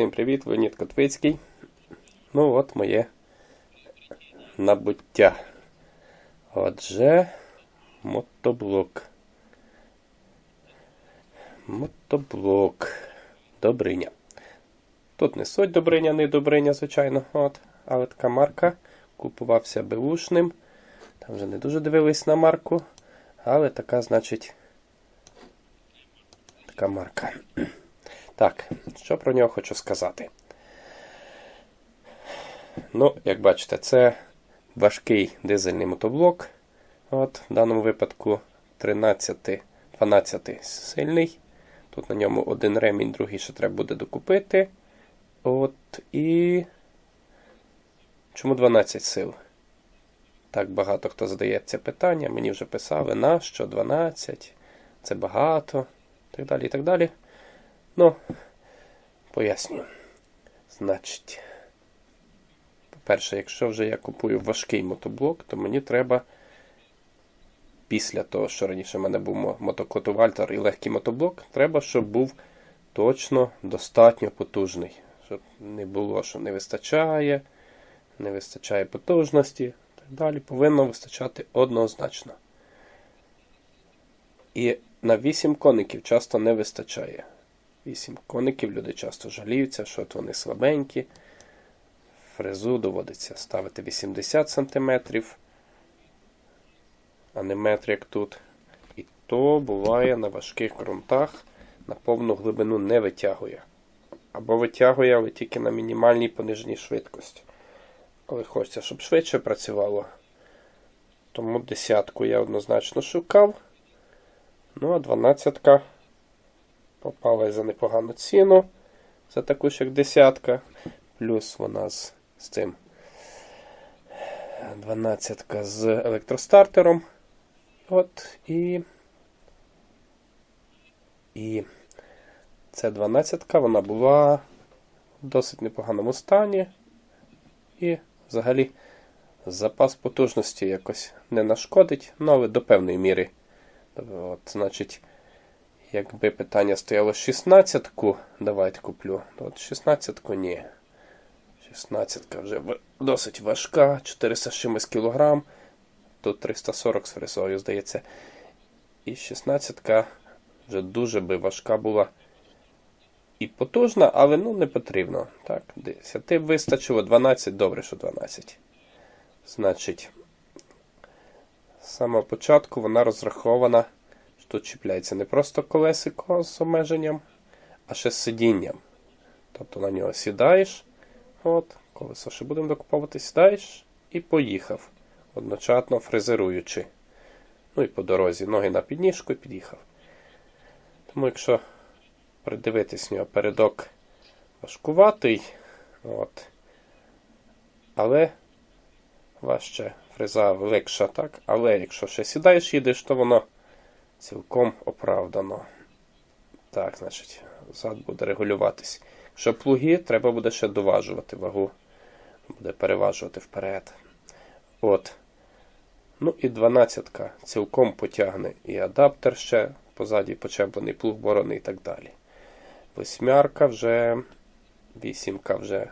Всім привіт, Леонід Котвицький. Ну от моє набуття. Отже, мотоблок. Мотоблок. Добриня. Тут не суть Добриня, не Добриня, звичайно. От. Але така марка. Купувався беушним. Там вже не дуже дивились на марку. Але така, значить, така марка. Так, що про нього хочу сказати? Ну, як бачите, це важкий дизельний мотоблок. От, В даному випадку 13, 12 сильний. Тут на ньому один ремінь, другий ще треба буде докупити. От, і. Чому 12 сил? Так багато хто задає це питання. Мені вже писали, нащо 12? Це багато. Так далі, і так далі. Ну, поясню. Значить, по-перше, якщо вже я купую важкий мотоблок, то мені треба після того, що раніше в мене був мотокоту Вальтер і легкий мотоблок, треба, щоб був точно достатньо потужний. Щоб не було, що не вистачає, не вистачає потужності. Так далі повинно вистачати однозначно. І на 8 коників часто не вистачає. 8 коників люди часто жаліються, що от вони слабенькі. Фрезу доводиться ставити 80 см, а не метр, як тут. І то буває на важких ґрунтах на повну глибину не витягує. Або витягує, але тільки на мінімальній пониженій швидкості. Коли хочеться, щоб швидше працювало. Тому десятку я однозначно шукав. Ну, а дванадцятка попалась за непогану ціну. За таку ж як десятка. Плюс вона з, з цим. Дванадцятка з електростартером. От і. І ця дванадцятка вона була в досить непоганому стані. І взагалі запас потужності якось не нашкодить, але до певної міри. От, Значить, якби питання стояло 16-ку, давайте куплю. от 16-ку ні. 16-ка вже досить важка, 400 з чимось кілограм. Тут 340 з фрезою, здається. І 16-ка вже дуже би важка була. І потужна, але ну не потрібно. Так, 10 вистачило, 12, добре, що 12. Значить, з самого початку вона розрахована, тут чіпляється не просто колесико з обмеженням, а ще з сидінням. Тобто на нього сідаєш, от, колесо ще будемо докуповувати, сідаєш і поїхав, одночасно фрезеруючи. Ну і по дорозі ноги на підніжку і під'їхав. Тому, якщо придивитись нього передок важкуватий, от, але важче фреза легша, так? Але якщо ще сідаєш, їдеш, то воно цілком оправдано. Так, значить, зад буде регулюватись. Якщо плуги, треба буде ще доважувати вагу. Буде переважувати вперед. От. Ну і 12-ка цілком потягне і адаптер ще позаді почеплений плуг борони і так далі. Восьмярка вже, вісімка вже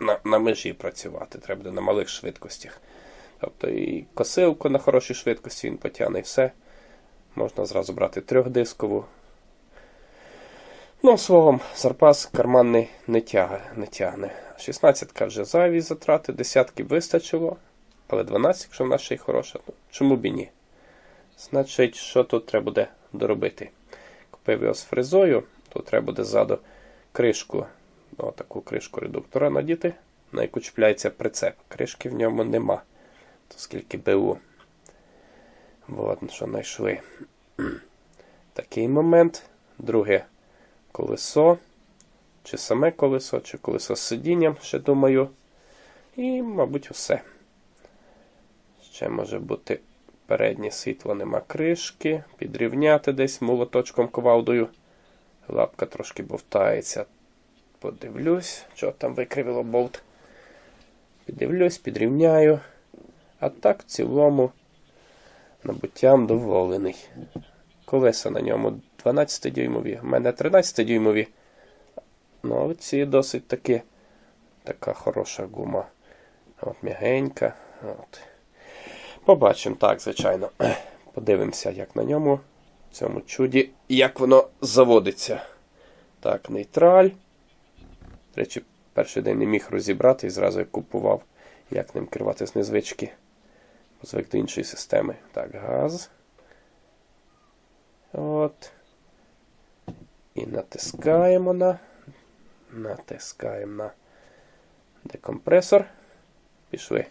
на на межі працювати. Треба буде на малих швидкостях. Тобто і косилку на хорошій швидкості він потягне і все. Можна зразу брати трьохдискову. Ну, словом, зарпас карманний не тягне. не тягне. 16 вже зайві затрати, десятки вистачило. Але 12, якщо в нас ще й хороша, то чому б і ні? Значить, що тут треба буде доробити? Купив його з фрезою, тут треба буде ззаду кришку, отаку кришку редуктора надіти, на яку чіпляється прицеп. Кришки в ньому нема оскільки БУ. Вот, що знайшли. Такий момент. Друге колесо. Чи саме колесо, чи колесо з сидінням, ще думаю. І, мабуть, усе. Ще може бути переднє світло, нема кришки. Підрівняти десь молоточком ковалдою. Лапка трошки бовтається. Подивлюсь, що там викривило болт. Піддивлюсь, підрівняю. А так, в цілому, набуттям доволений. Колеса на ньому 12-дюймові. У мене 13-дюймові. Ну, ці досить таки така хороша гума. От м'ягенька. От. Побачимо, так, звичайно. Подивимося, як на ньому, в цьому чуді, як воно заводиться. Так, нейтраль. До речі, перший день не міг розібрати і зразу як купував, як ним керувати з незвички. Звик до іншої системи. Так, газ. От. І натискаємо на. Натискаємо на декомпресор. Пішли.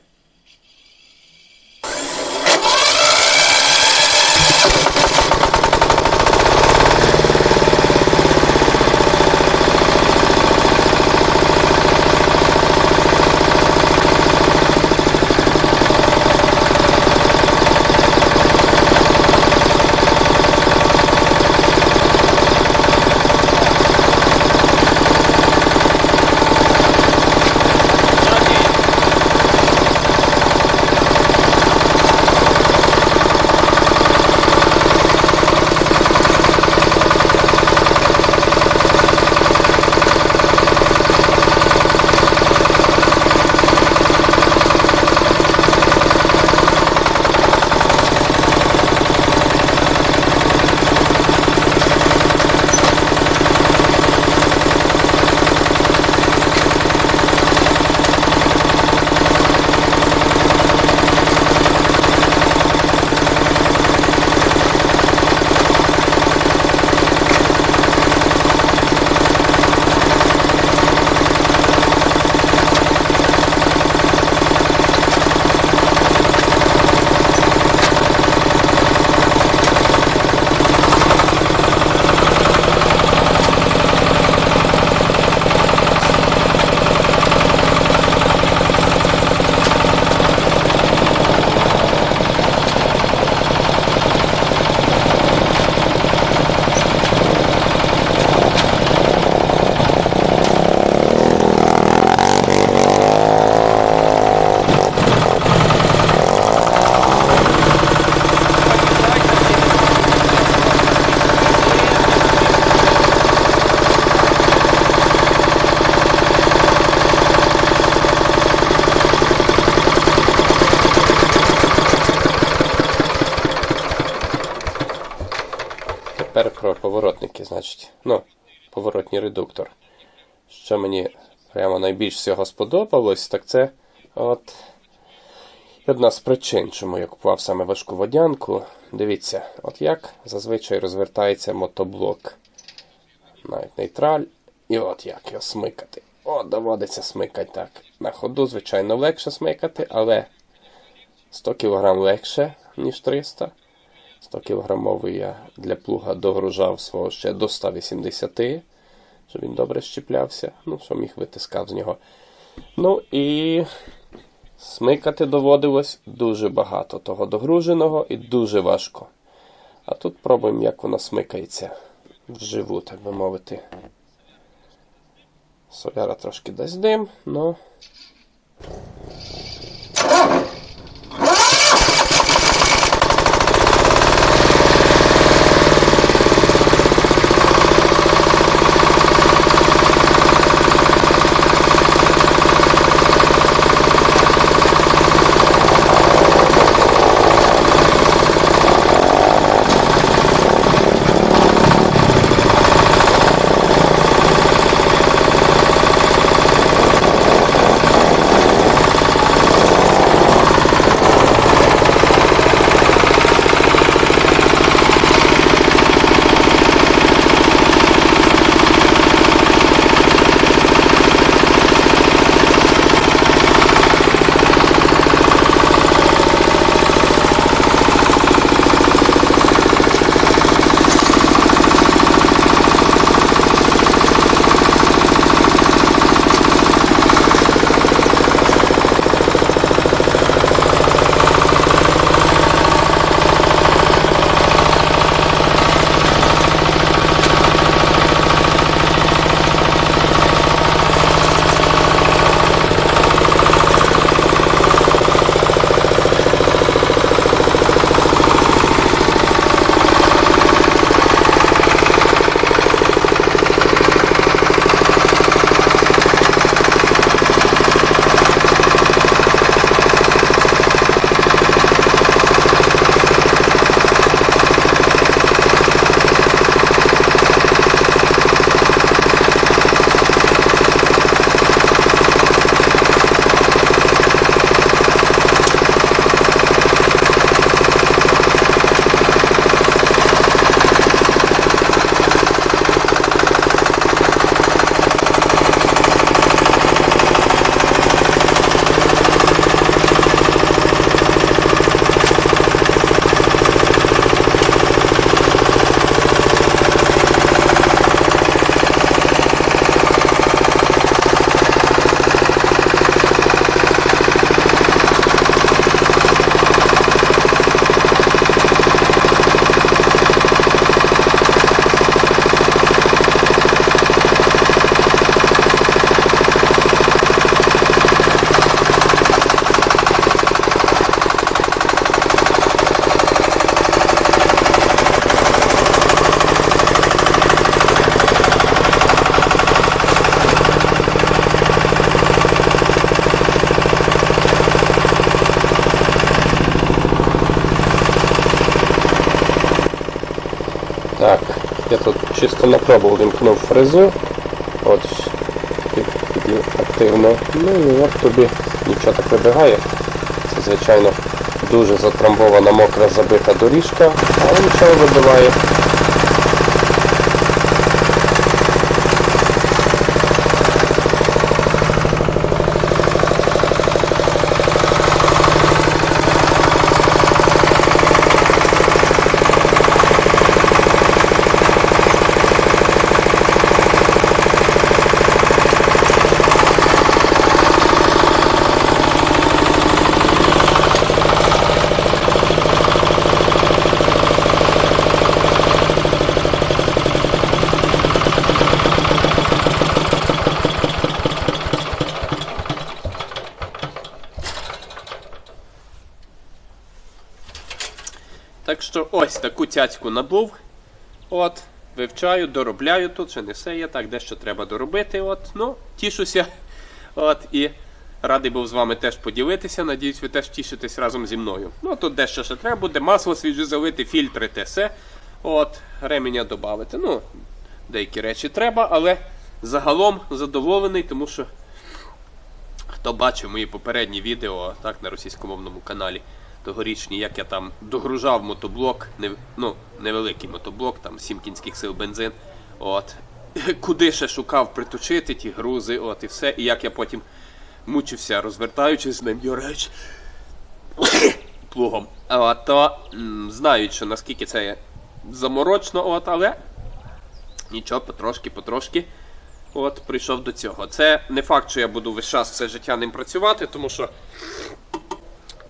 Ну, поворотній редуктор. Що мені прямо найбільш всього сподобалось, так це от одна з причин, чому я купував саме важку водянку. Дивіться, от як зазвичай розвертається мотоблок. Навіть нейтраль. І от як його смикати. О, доводиться смикати так. На ходу, звичайно, легше смикати, але 100 кг легше, ніж 300 100 кілограмовий я для плуга догружав свого ще до 180, щоб він добре щіплявся. Ну, що міг витискав з нього. Ну і смикати доводилось дуже багато того догруженого і дуже важко. А тут пробуємо, як воно смикається вживу, так би мовити. Соляра трошки дасть дим, но. Я тут чисто на пробу вимкнув фрезу. От під, під активно. Ну і от тобі нічого так вибігає. Це звичайно дуже затрамбована мокра забита доріжка, але нічого вибиває. Так що ось таку цяцьку набув. От, вивчаю, доробляю тут, ще не все є, так, дещо треба доробити. От, ну, тішуся. От, і радий був з вами теж поділитися. Надіюсь, ви теж тішитесь разом зі мною. Ну, тут дещо ще треба буде, масло свіже залити, фільтри те все. От, ременя додати. Ну, деякі речі треба, але загалом задоволений, тому що хто бачив мої попередні відео так, на російськомовному каналі тогорічні, як я там догружав мотоблок, не, ну, невеликий мотоблок, там 7 кінських сил бензин. От. Куди ще шукав приточити ті грузи, от і все. І як я потім мучився, розвертаючись з ним, дьораючи плугом. От, то знають, що наскільки це є заморочно, от, але нічого, потрошки, потрошки. От, прийшов до цього. Це не факт, що я буду весь час все життя ним працювати, тому що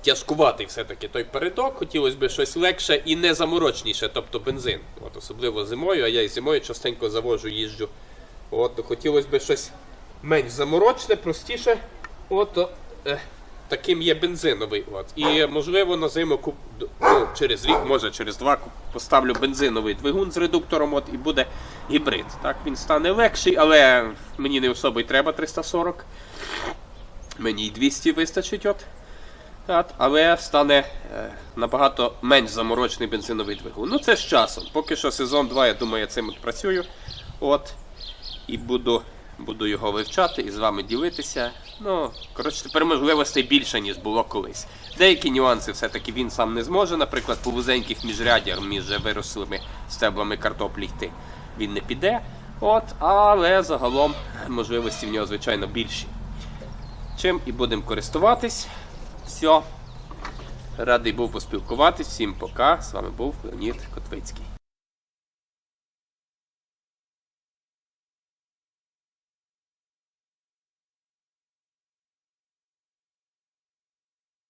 тяжкуватий все-таки той передок, хотілося б щось легше і не заморочніше, тобто бензин. От, особливо зимою, а я і зимою частенько завожу, їжджу. От, хотілося б щось менш заморочне, простіше. От, е, таким є бензиновий. От. І можливо на зиму куп... ну, через рік, може через два поставлю бензиновий двигун з редуктором, от, і буде гібрид. Так, він стане легший, але мені не особо й треба 340. Мені й 200 вистачить. от. Але стане е, набагато менш заморочний бензиновий двигун. Ну це з часом. Поки що сезон 2, я думаю, я цим працюю. От. І буду, буду його вивчати і з вами ділитися. Ну, коротше, тепер можливостей більше, ніж було колись. Деякі нюанси все-таки він сам не зможе, наприклад, по вузеньких міжрядях між вирослими стеблами картоплі йти. Він не піде. От, але загалом можливості в нього, звичайно, більші. Чим і будемо користуватись. Все. Радий був поспілкуватись. Всім пока. З вами був Леонід Котвицький.